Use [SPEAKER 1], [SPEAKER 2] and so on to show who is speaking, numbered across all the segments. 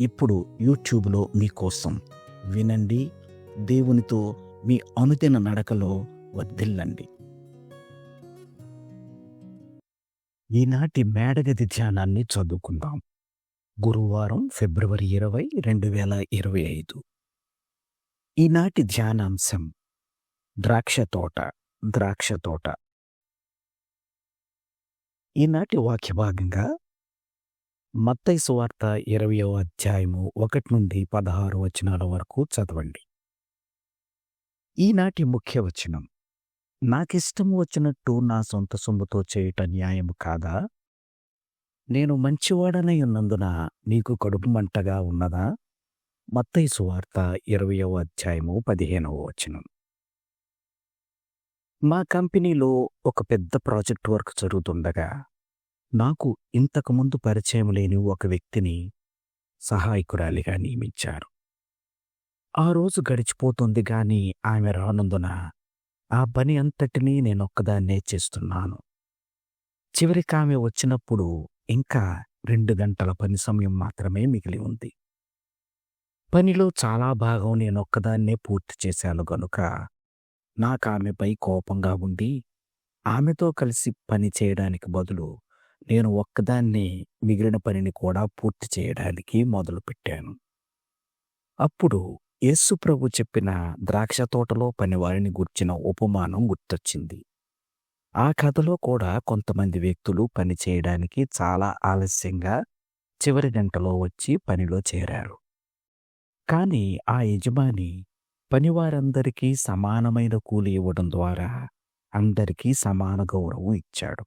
[SPEAKER 1] ఇప్పుడు యూట్యూబ్లో మీకోసం వినండి దేవునితో మీ అనుదిన నడకలో వర్ధిల్లండి. ఈనాటి మేడగది ధ్యానాన్ని చదువుకుందాం. గురువారం ఫిబ్రవరి ఇరవై రెండు వేల ఇరవై ఐదు. ఈనాటి ధ్యానాంశం ద్రాక్ష తోట ద్రాక్ష తోట. ఈనాటి వాక్య భాగంగా మత్తై సువార్త ఇరవయో అధ్యాయము ఒకటి నుండి పదహారు వచనాల వరకు చదవండి. ఈనాటి ముఖ్య వచనం. నాకిష్టం వచ్చినట్టు నా సొంత సొమ్ముతో చేయుట న్యాయము కాదా? నేను మంచివాడనై ఉన్నందున నీకు కడుపు మంటగా ఉన్నదా? మత్తయి సువార్త ఇరవయో అధ్యాయము పదిహేనవ వచనం. మా కంపెనీలో ఒక పెద్ద ప్రాజెక్ట్ వర్క్ జరుగుతుండగా నాకు ఇంతకుముందు పరిచయం లేని ఒక వ్యక్తిని సహాయకురాలిగా నియమించారు. ఆ రోజు గడిచిపోతుంది గాని ఆమె రానందున ఆ పని అంతటినీ నేనొక్కదాన్నే చేస్తున్నాను. చివరికి ఆమె వచ్చినప్పుడు ఇంకా రెండు గంటల పని సమయం మాత్రమే మిగిలి ఉంది. పనిలో చాలా భాగం నేనొక్కదాన్నే పూర్తి చేశాను గనుక నాకామెపై కోపంగా ఉండి ఆమెతో కలిసి పని చేయడానికి బదులు నేను ఒక్కదాన్నే మిగిలిన పనిని కూడా పూర్తి చేయడానికి మొదలుపెట్టాను. అప్పుడు యేసుప్రభు చెప్పిన ద్రాక్ష తోటలో పనివారిని గుర్చిన ఉపమానం గుర్తొచ్చింది. ఆ కథలో కూడా కొంతమంది వ్యక్తులు పని చేయడానికి చాలా ఆలస్యంగా చివరి గంటలో వచ్చి పనిలో చేరారు. కానీ ఆ యజమాని పనివారందరికీ సమానమైన కూలి ఇవ్వడం ద్వారా అందరికీ సమాన గౌరవం ఇచ్చాడు.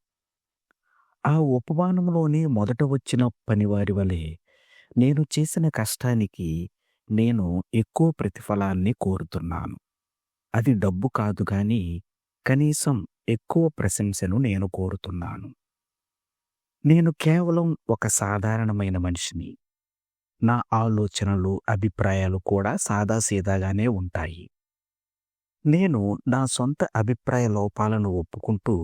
[SPEAKER 1] ఆ ఉపమానంలోనే మొదట వచ్చిన పనివారి వలె నేను చేసిన కష్టానికి నేను ఎక్కువ ప్రతిఫలాన్ని కోరుతున్నాను. అది డబ్బు కాదు గాని కనీసం ఎక్కువ ప్రశంసను నేను కోరుతున్నాను. నేను కేవలం ఒక సాధారణమైన మనిషిని. నా ఆలోచనలు అభిప్రాయాలు కూడా సాదాసీదాగానే ఉంటాయి. నేను నా సొంత అభిప్రాయ లోపాలను ఒప్పుకుంటూ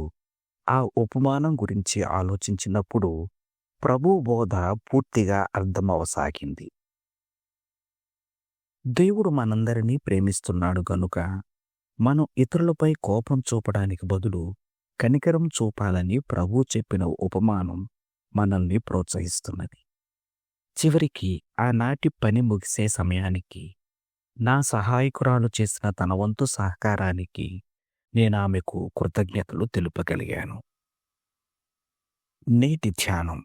[SPEAKER 1] ఆ ఉపమానం గురించి ఆలోచించినప్పుడు ప్రభు బోధ పూర్తిగా అర్థమవసాగింది. దేవుడు మనందరినీ ప్రేమిస్తున్నాడు గనుక మనం ఇతరులపై కోపం చూపడానికి బదులు కనికరం చూపాలని ప్రభు చెప్పిన ఉపమానం మనల్ని ప్రోత్సహిస్తున్నది. చివరికి ఆనాటి పని ముగిసే సమయానికి నా సహాయకురాలు చేసిన తన వంతు సహకారానికి నేను ఆమెకు కృతజ్ఞతలు తెలుపగలిగాను. నేటి ధ్యానం.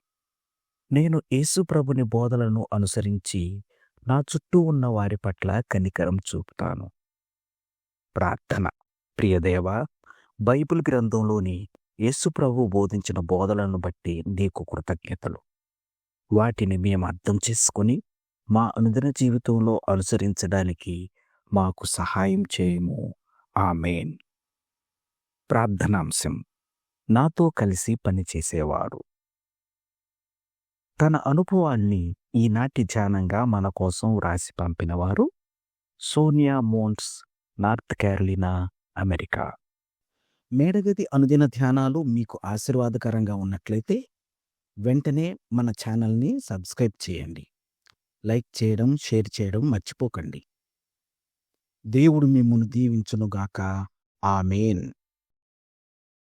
[SPEAKER 1] నేను యేసుప్రభుని బోధలను అనుసరించి నా చుట్టూ ఉన్న వారి పట్ల కనికరం చూపుతాను. ప్రార్థన. ప్రియదేవ బైబిల్ గ్రంథంలోని యేసుప్రభు బోధించిన బోధలను బట్టి నీకు కృతజ్ఞతలు. వాటిని మేము అర్థం చేసుకుని మా అనుదిన జీవితంలో అనుసరించడానికి మాకు సహాయం చేయము. ఆమెన్. ప్రార్థనాంశం. నాతో కలిసి పనిచేసేవాడు తన అనుభవాన్ని ఈనాటి ధ్యానంగా మన కోసం వ్రాసి పంపినవారు Sonia Mons North Carolina America. మేడగది అనుదిన ధ్యానాలు మీకు ఆశీర్వాదకరంగా ఉన్నట్లయితే వెంటనే మన ఛానల్ని సబ్స్క్రైబ్ చేయండి. లైక్ చేయడం షేర్ చేయడం మర్చిపోకండి. దేవుడు మిమ్మల్ని దీవించునుగాక. ఆమెన్.